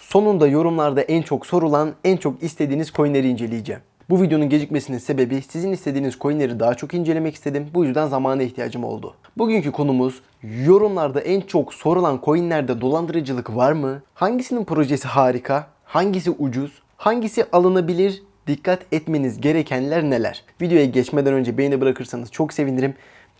Sonunda yorumlarda en çok sorulan, en çok istediğiniz coinleri inceleyeceğim. Bu videonun gecikmesinin sebebi sizin istediğiniz coinleri daha çok incelemek istedim. Bu yüzden zamana ihtiyacım oldu. Bugünkü konumuz yorumlarda en çok sorulan coinlerde dolandırıcılık var mı? Hangisinin projesi harika? Hangisi ucuz? Hangisi alınabilir? Dikkat etmeniz gerekenler neler? Videoya geçmeden önce beğeni bırakırsanız çok sevinirim.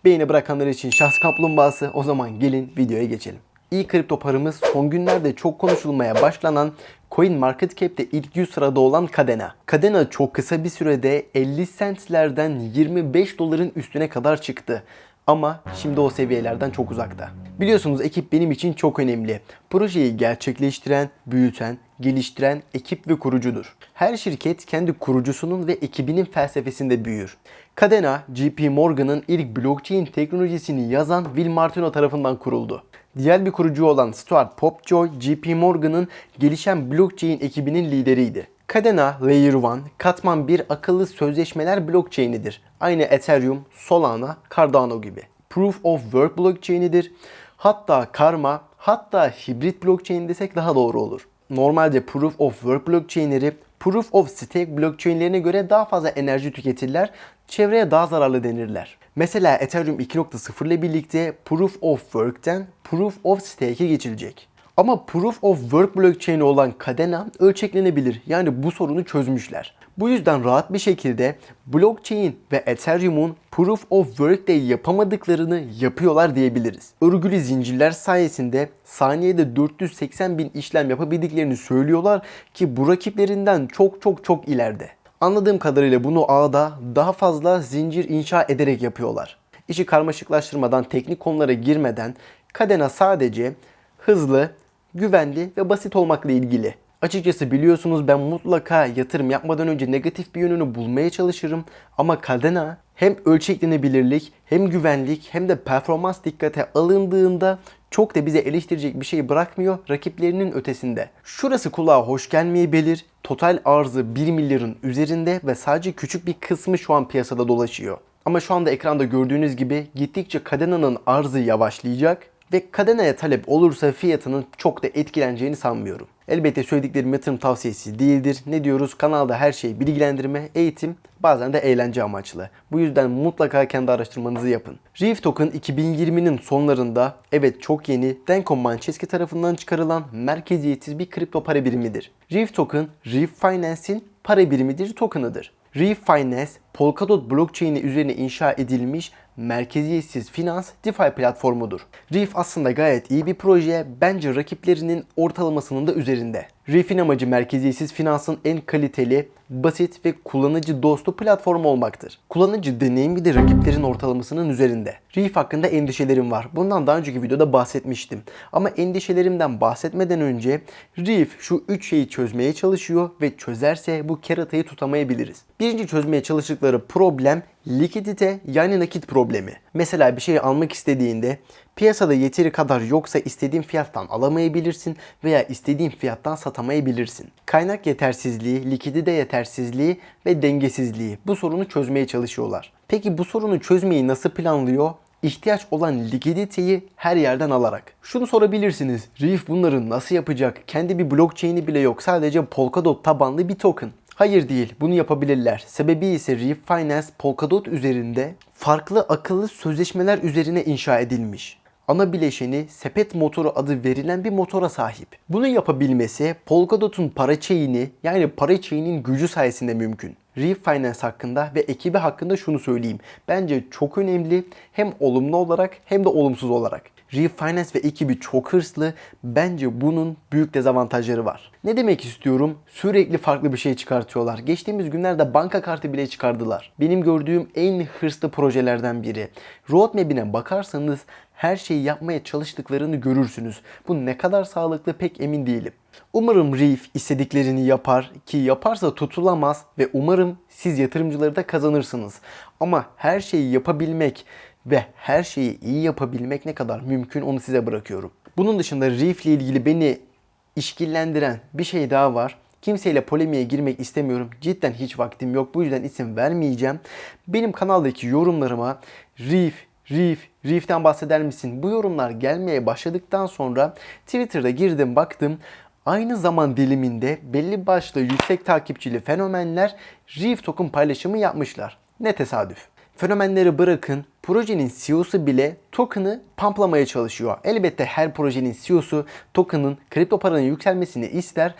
Beğeni bırakanlar için şahs kaplumbağası. O zaman gelin videoya geçelim. İlk kripto paramız son günlerde çok konuşulmaya başlanan Coin Market Cap'te ilk 100 sırada olan Kadena. Kadena çok kısa bir sürede 50 centlerden 25 doların üstüne kadar çıktı. Ama şimdi o seviyelerden çok uzakta. Biliyorsunuz ekip benim için çok önemli. Projeyi gerçekleştiren, büyüten, geliştiren ekip ve kurucudur. Her şirket kendi kurucusunun ve ekibinin felsefesinde büyür. Kadena, JP Morgan'ın ilk blockchain teknolojisini yazan Will Martino tarafından kuruldu. Diğer bir kurucu olan Stuart Popjoy, JP Morgan'ın gelişen blockchain ekibinin lideriydi. Kadena Layer 1, katman 1 akıllı sözleşmeler blockchain'idir. Aynı Ethereum, Solana, Cardano gibi. Proof of Work blockchain'idir. Hatta Karma, hatta hibrit blockchain desek daha doğru olur. Normalde Proof of Work blockchain'leri Proof of Stake blockchain'lerine göre daha fazla enerji tüketirler, çevreye daha zararlı denirler. Mesela Ethereum 2.0 ile birlikte Proof of Work'ten Proof of Stake'e geçilecek. Ama Proof of Work blockchain'i olan Kadena ölçeklenebilir. Yani bu sorunu çözmüşler. Bu yüzden rahat bir şekilde blockchain ve Ethereum'un Proof of Work'te yapamadıklarını yapıyorlar diyebiliriz. Örgülü zincirler sayesinde saniyede 480 bin işlem yapabildiklerini söylüyorlar ki bu rakiplerinden çok çok çok ileride. Anladığım kadarıyla bunu ağda daha fazla zincir inşa ederek yapıyorlar. İşi karmaşıklaştırmadan, teknik konulara girmeden Kadena sadece hızlı, güvenli ve basit olmakla ilgili. Açıkçası biliyorsunuz ben mutlaka yatırım yapmadan önce negatif bir yönünü bulmaya çalışırım. Ama Cardano hem ölçeklenebilirlik hem güvenlik hem de performans dikkate alındığında çok da bize eleştirecek bir şey bırakmıyor rakiplerinin ötesinde. Şurası kulağa hoş gelmeyebilir. Total arzı 1 milyarın üzerinde ve sadece küçük bir kısmı şu an piyasada dolaşıyor. Ama şu anda ekranda gördüğünüz gibi gittikçe Cadena'nın arzı yavaşlayacak ve Cadena'ya talep olursa fiyatının çok da etkileneceğini sanmıyorum. Elbette söylediklerim yatırım tavsiyesi değildir. Ne diyoruz? Kanalda her şey bilgilendirme, eğitim, bazen de eğlence amaçlı. Bu yüzden mutlaka kendi araştırmanızı yapın. Reef Token 2020'nin sonlarında evet çok yeni Denko Manchesky tarafından çıkarılan merkeziyetsiz bir kripto para birimidir. Reef Token, Reef Finance'in para birimidir, tokenıdır. Reef Finance, Polkadot blockchain'i üzerine inşa edilmiş merkeziyetsiz finans DeFi platformudur. Reef aslında gayet iyi bir proje. Bence rakiplerinin ortalamasının da üzerinde. Reef'in amacı merkeziyetsiz finansın en kaliteli, basit ve kullanıcı dostu platform olmaktır. Kullanıcı deneyimi de rakiplerin ortalamasının üzerinde. Reef hakkında endişelerim var. Bundan daha önceki videoda bahsetmiştim. Ama endişelerimden bahsetmeden önce Reef şu 3 şeyi çözmeye çalışıyor ve çözerse bu keratayı tutamayabiliriz. Birinci çözmeye çalıştıkları problem likidite yani nakit problemi. Mesela bir şey almak istediğinde piyasada yeteri kadar yoksa istediğin fiyattan alamayabilirsin veya istediğin fiyattan satamayabilirsin. Kaynak yetersizliği, likidite yetersizliği ve dengesizliği bu sorunu çözmeye çalışıyorlar. Peki bu sorunu çözmeyi nasıl planlıyor? ihtiyaç olan likiditeyi her yerden alarak. Şunu sorabilirsiniz. Reef bunları nasıl yapacak? Kendi bir blockchain'i bile yok. Sadece Polkadot tabanlı bir token. Hayır değil. Bunu yapabilirler. Sebebi ise Reef Finance Polkadot üzerinde farklı akıllı sözleşmeler üzerine inşa edilmiş. Ana bileşeni sepet motoru adı verilen bir motora sahip. Bunu yapabilmesi Polkadot'un para chain'i yani para chain'in gücü sayesinde mümkün. Reef Finance hakkında ve ekibi hakkında şunu söyleyeyim. Bence çok önemli hem olumlu olarak hem de olumsuz olarak. Reef Finance ve ekibi çok hırslı. Bence bunun büyük dezavantajları var. Ne demek istiyorum? Sürekli farklı bir şey çıkartıyorlar. Geçtiğimiz günlerde banka kartı bile çıkardılar. Benim gördüğüm en hırslı projelerden biri. Roadmap'ine bakarsanız her şeyi yapmaya çalıştıklarını görürsünüz. Bu ne kadar sağlıklı pek emin değilim. Umarım Reef istediklerini yapar ki yaparsa tutulamaz ve umarım siz yatırımcıları da kazanırsınız. Ama her şeyi yapabilmek ve her şeyi iyi yapabilmek ne kadar mümkün onu size bırakıyorum. Bunun dışında Reef ile ilgili beni işkillendiren bir şey daha var. Kimseyle polemiğe girmek istemiyorum. Cidden hiç vaktim yok. Bu yüzden isim vermeyeceğim. Benim kanaldaki yorumlarıma Reef, Reef, Reef'ten bahseder misin? Bu yorumlar gelmeye başladıktan sonra Twitter'da girdim baktım. Aynı zaman diliminde belli başlı yüksek takipçili fenomenler Reef token paylaşımı yapmışlar. Ne tesadüf. Fenomenleri bırakın, projenin CEO'su bile token'ı pamplamaya çalışıyor. Elbette her projenin CEO'su token'ın kripto paranın yükselmesini ister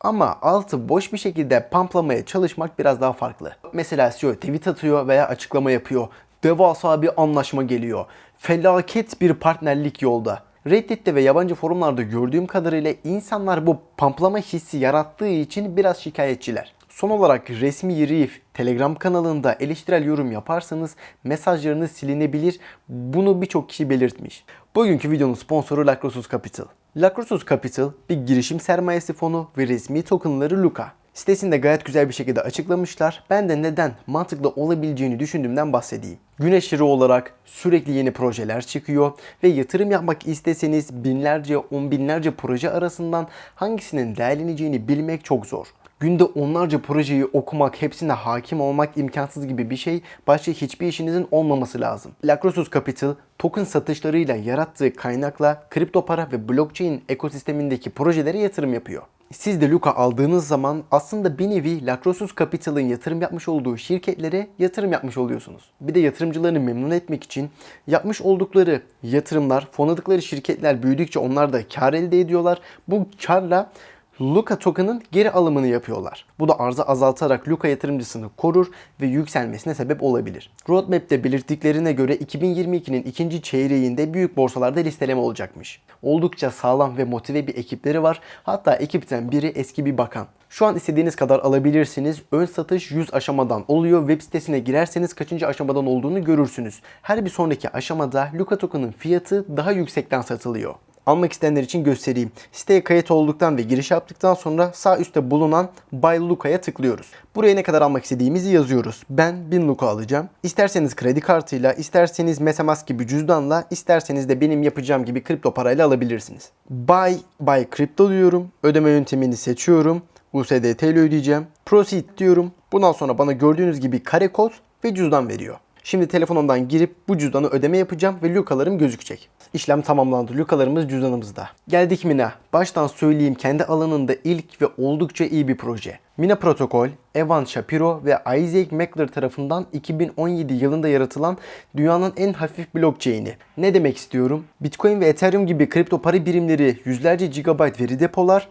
ama altı boş bir şekilde pamplamaya çalışmak biraz daha farklı. Mesela CEO tweet atıyor veya açıklama yapıyor. Devasa bir anlaşma geliyor. Felaket bir partnerlik yolda. Reddit'te ve yabancı forumlarda gördüğüm kadarıyla insanlar bu pamplama hissi yarattığı için biraz şikayetçiler. Son olarak resmi Reef Telegram kanalında eleştirel yorum yaparsanız mesajlarınız silinebilir. Bunu birçok kişi belirtmiş. Bugünkü videonun sponsoru Lacrosus Capital. Lacrosus Capital bir girişim sermayesi fonu ve resmi tokenları Luca. Sitesinde gayet güzel bir şekilde açıklamışlar. Ben de neden mantıklı olabileceğini düşündüğümden bahsedeyim. Gün aşırı olarak sürekli yeni projeler çıkıyor ve yatırım yapmak isteseniz binlerce, on binlerce proje arasından hangisinin değerleneceğini bilmek çok zor. Günde onlarca projeyi okumak, hepsine hakim olmak imkansız gibi bir şey. Başka hiçbir işinizin olmaması lazım. Lacrosus Capital token satışlarıyla yarattığı kaynakla kripto para ve blockchain ekosistemindeki projelere yatırım yapıyor. Siz de Luca aldığınız zaman aslında bir nevi Lacrosus Capital'ın yatırım yapmış olduğu şirketlere yatırım yapmış oluyorsunuz. Bir de yatırımcılarını memnun etmek için yapmış oldukları yatırımlar, fonladıkları şirketler büyüdükçe onlar da kar elde ediyorlar. Bu karla Luka token'ın geri alımını yapıyorlar. Bu da arzı azaltarak Luka yatırımcısını korur ve yükselmesine sebep olabilir. Roadmap'te belirttiklerine göre 2022'nin ikinci çeyreğinde büyük borsalarda listeleme olacakmış. Oldukça sağlam ve motive bir ekipleri var. Hatta ekipten biri eski bir bakan. Şu an istediğiniz kadar alabilirsiniz. Ön satış 100 aşamadan oluyor. Web sitesine girerseniz kaçıncı aşamadan olduğunu görürsünüz. Her bir sonraki aşamada Luka token'ın fiyatı daha yüksekten satılıyor. Almak isteyenler için göstereyim. Siteye kayıt olduktan ve giriş yaptıktan sonra sağ üstte bulunan Buy Luka'ya tıklıyoruz. Buraya ne kadar almak istediğimizi yazıyoruz. Ben 1000 Luka alacağım. İsterseniz kredi kartıyla, isterseniz Metamask gibi cüzdanla, isterseniz de benim yapacağım gibi kripto parayla alabilirsiniz. Buy, Buy Crypto diyorum. Ödeme yöntemini seçiyorum. USDT ile ödeyeceğim. Proceed diyorum. Bundan sonra bana gördüğünüz gibi kare kod ve cüzdan veriyor. Şimdi telefonumdan girip bu cüzdanı ödeme yapacağım ve lukalarım gözükecek. İşlem tamamlandı. Lukalarımız cüzdanımızda. Geldik Mina. Baştan söyleyeyim kendi alanında ilk ve oldukça iyi bir proje. Mina Protokol, Evan Shapiro ve Isaac Meckler tarafından 2017 yılında yaratılan dünyanın en hafif blockchain'i. Ne demek istiyorum? Bitcoin ve Ethereum gibi kripto para birimleri yüzlerce gigabayt veri depolar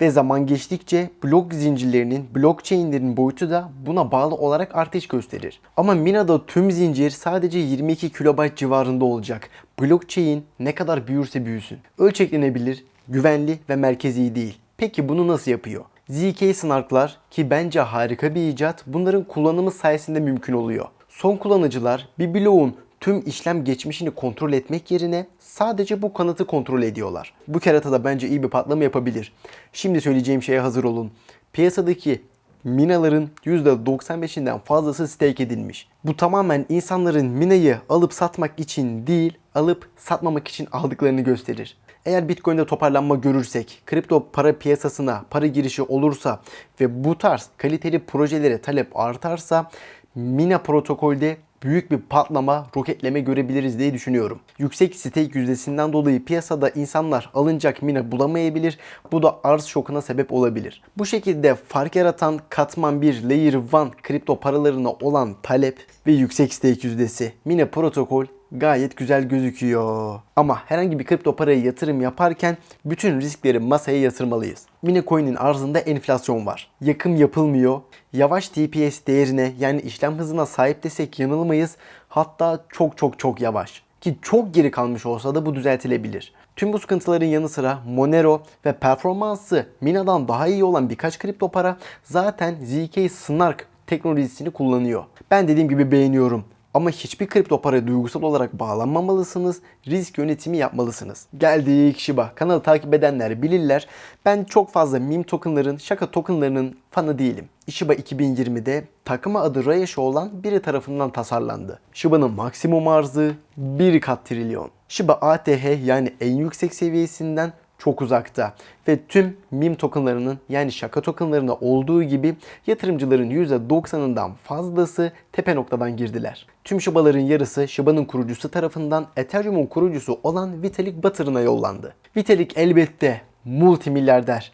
ve zaman geçtikçe blok zincirlerinin, blockchain'lerin boyutu da buna bağlı olarak artış gösterir. Ama Mina'da tüm zincir sadece 22 kilobayt civarında olacak. Blockchain ne kadar büyürse büyüsün. Ölçeklenebilir, güvenli ve merkezi değil. Peki bunu nasıl yapıyor? ZK Snark'lar ki bence harika bir icat bunların kullanımı sayesinde mümkün oluyor. Son kullanıcılar bir bloğun tüm işlem geçmişini kontrol etmek yerine sadece bu kanıtı kontrol ediyorlar. Bu kerata da bence iyi bir patlama yapabilir. Şimdi söyleyeceğim şeye hazır olun. Piyasadaki minaların %95'inden fazlası stake edilmiş. Bu tamamen insanların minayı alıp satmak için değil, alıp satmamak için aldıklarını gösterir. Eğer Bitcoin'de toparlanma görürsek, kripto para piyasasına para girişi olursa ve bu tarz kaliteli projelere talep artarsa Mina protokolde büyük bir patlama, roketleme görebiliriz diye düşünüyorum. Yüksek stake yüzdesinden dolayı piyasada insanlar alınacak mina bulamayabilir. Bu da arz şokuna sebep olabilir. Bu şekilde fark yaratan katman 1 Layer 1 kripto paralarına olan talep ve yüksek stake yüzdesi. Mina protokol gayet güzel gözüküyor. Ama herhangi bir kripto paraya yatırım yaparken bütün riskleri masaya yatırmalıyız. Mine Coin'in arzında enflasyon var. Yakım yapılmıyor. Yavaş TPS değerine yani işlem hızına sahip desek yanılmayız. Hatta çok çok çok yavaş. Ki çok geri kalmış olsa da bu düzeltilebilir. Tüm bu sıkıntıların yanı sıra Monero ve performansı Mina'dan daha iyi olan birkaç kripto para zaten ZK Snark teknolojisini kullanıyor. Ben dediğim gibi beğeniyorum. Ama hiçbir kripto paraya duygusal olarak bağlanmamalısınız. Risk yönetimi yapmalısınız. Geldik Shiba. Kanalı takip edenler bilirler. Ben çok fazla meme tokenların, şaka tokenlarının fanı değilim. Shiba 2020'de takıma adı Rayesh olan biri tarafından tasarlandı. Shiba'nın maksimum arzı 1 kat trilyon. Shiba ATH yani en yüksek seviyesinden çok uzakta ve tüm meme tokenlarının yani şaka tokenlarına olduğu gibi yatırımcıların %90'ından fazlası tepe noktadan girdiler. Tüm Shiba'ların yarısı Shiba'nın kurucusu tarafından Ethereum'un kurucusu olan Vitalik Butter'ına yollandı. Vitalik elbette multimilyarder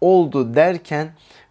oldu derken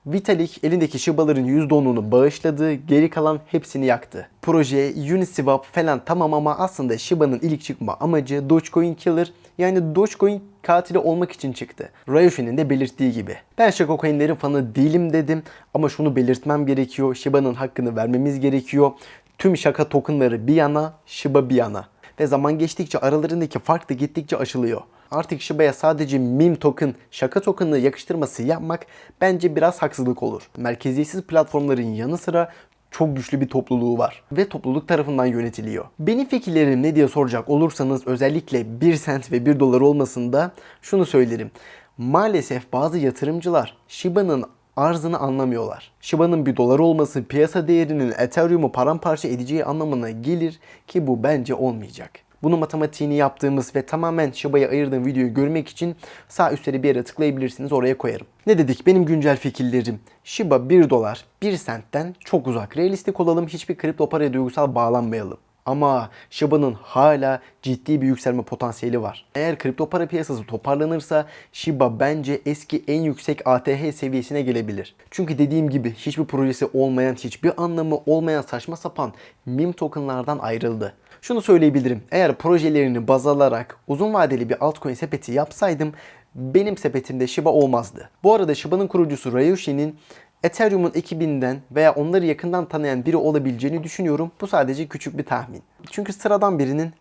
Vitalik elindeki Shiba'ların %10'unu bağışladı, geri kalan hepsini yaktı. Proje, Uniswap falan tamam ama aslında Shiba'nın ilk çıkma amacı Dogecoin Killer yani Dogecoin katili olmak için çıktı. Ryoshi'nin de belirttiği gibi. Ben Shako Coin'lerin fanı değilim dedim ama şunu belirtmem gerekiyor. Shiba'nın hakkını vermemiz gerekiyor. Tüm şaka tokenları bir yana, Shiba bir yana. Ve zaman geçtikçe aralarındaki fark da gittikçe aşılıyor. Artık Shiba'ya sadece meme token, şaka token'ı yakıştırması yapmak bence biraz haksızlık olur. Merkeziyetsiz platformların yanı sıra çok güçlü bir topluluğu var ve topluluk tarafından yönetiliyor. Benim fikirlerim ne diye soracak olursanız özellikle 1 sent ve 1 dolar olmasında şunu söylerim. Maalesef bazı yatırımcılar Shiba'nın arzını anlamıyorlar. Shiba'nın bir dolar olması piyasa değerinin Ethereum'u paramparça edeceği anlamına gelir ki bu bence olmayacak. Bunu matematiğini yaptığımız ve tamamen Shiba'ya ayırdığım videoyu görmek için sağ üstte bir yere tıklayabilirsiniz oraya koyarım. Ne dedik benim güncel fikirlerim. Shiba 1 dolar 1 sentten çok uzak. Realistik olalım hiçbir kripto paraya duygusal bağlanmayalım. Ama Shiba'nın hala ciddi bir yükselme potansiyeli var. Eğer kripto para piyasası toparlanırsa Shiba bence eski en yüksek ATH seviyesine gelebilir. Çünkü dediğim gibi hiçbir projesi olmayan, hiçbir anlamı olmayan saçma sapan meme tokenlardan ayrıldı. Şunu söyleyebilirim. Eğer projelerini baz alarak uzun vadeli bir altcoin sepeti yapsaydım benim sepetimde Shiba olmazdı. Bu arada Shiba'nın kurucusu Ryoshi'nin Ethereum'un ekibinden veya onları yakından tanıyan biri olabileceğini düşünüyorum. Bu sadece küçük bir tahmin. Çünkü sıradan birinin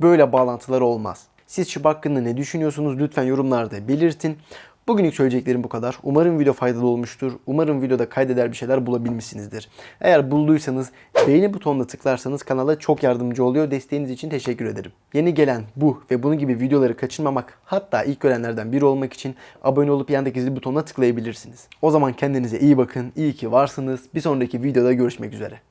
böyle bağlantıları olmaz. Siz Shiba hakkında ne düşünüyorsunuz lütfen yorumlarda belirtin. Bugünlük söyleyeceklerim bu kadar. Umarım video faydalı olmuştur. Umarım videoda kaydeder bir şeyler bulabilmişsinizdir. Eğer bulduysanız beğeni butonuna tıklarsanız kanala çok yardımcı oluyor. Desteğiniz için teşekkür ederim. Yeni gelen bu ve bunun gibi videoları kaçırmamak hatta ilk görenlerden biri olmak için abone olup yandaki zil butonuna tıklayabilirsiniz. O zaman kendinize iyi bakın. İyi ki varsınız. Bir sonraki videoda görüşmek üzere.